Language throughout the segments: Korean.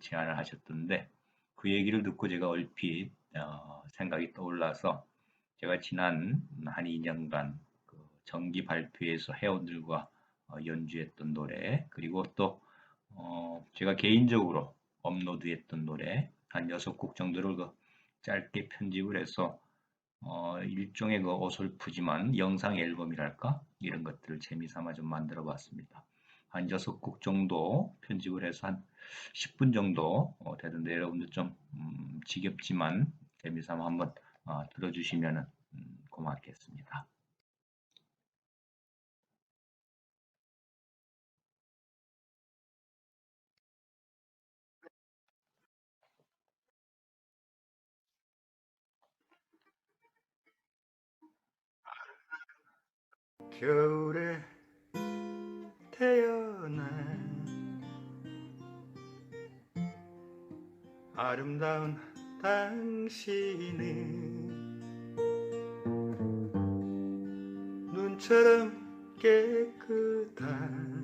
제안을 하셨던데 그 얘기를 듣고 제가 얼핏 어, 생각이 떠올라서 제가 지난 한 2년간 그 정기 발표에서 회원들과 어, 연주했던 노래 그리고 또 어, 제가 개인적으로 업로드했던 노래 한 6곡 정도를 그 짧게 편집을 해서 어, 일종의 그 어설프지만 영상 앨범이랄까 이런 것들을 재미삼아 좀 만들어 봤습니다. 한 6곡 정도 편집을 해서 한 10분 정도 어, 되던데 여러분들 좀 음, 지겹지만 재미삼아 한번 어, 들어주시면 음, 고맙겠습니다. 겨울에 태어 아름다운 당신은 눈처럼 깨끗한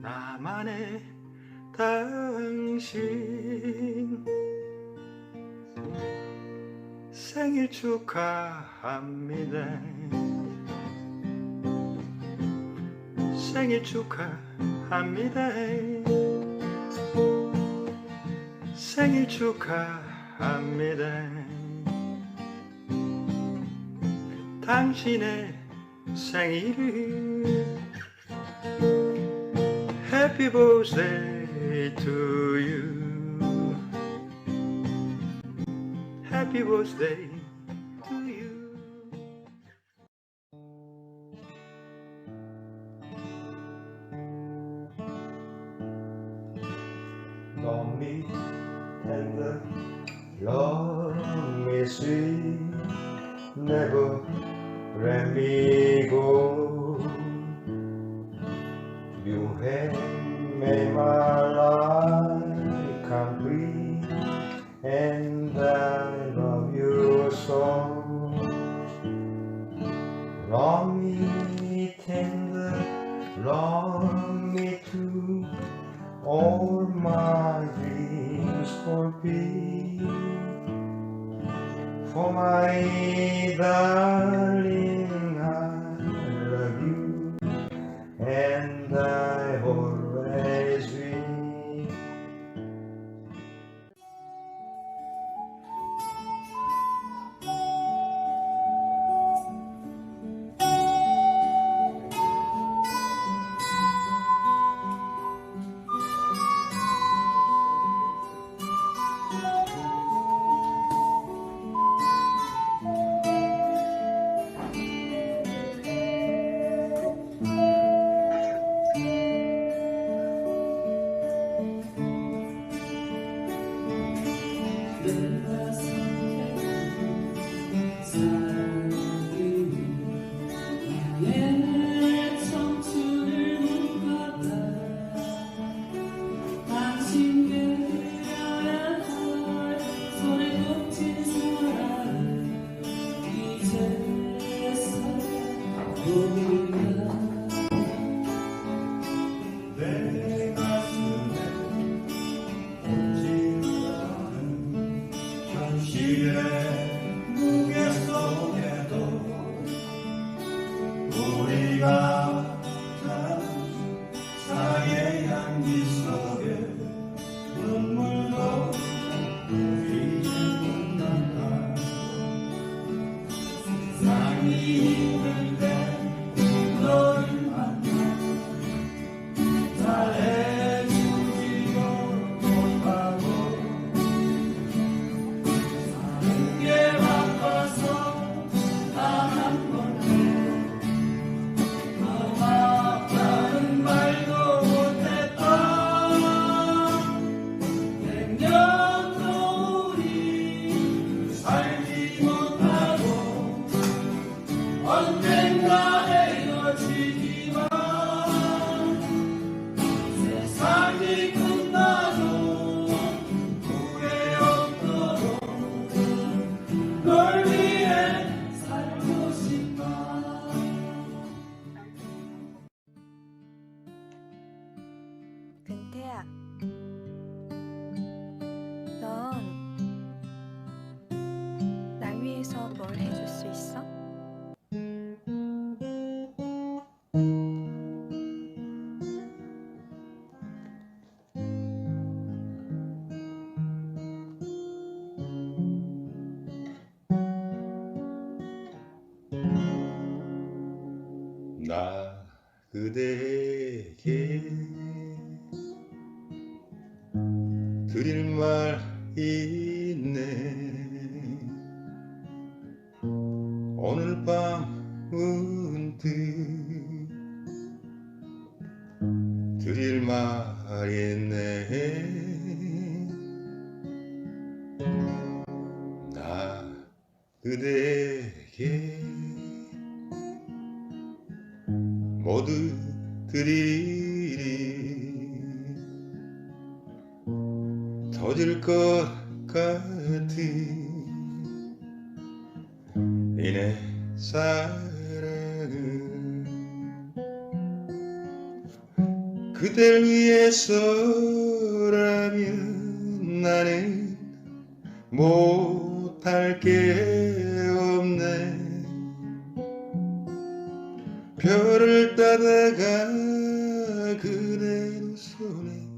나만의 당신 생일 축하합니다. 생일 축하합니다. 생일 축하합니다. 당신의 생일을 Happy birthday to you. Happy birthday tender, long me sweet, never let me go. You have made my life complete, and I love you so. Long me tender, long me true, all my dreams fulfill. For my darling, been even then. 나 그대에게 드릴 말 있네. 오늘 밤 문득 드릴 말 있네. 나 그대 드리리. 터질 것 같은 이내 사랑은 그댈 위해서라면 나는 못할 게 별을 따다가 그대 두 손에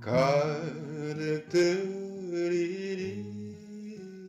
가득 들이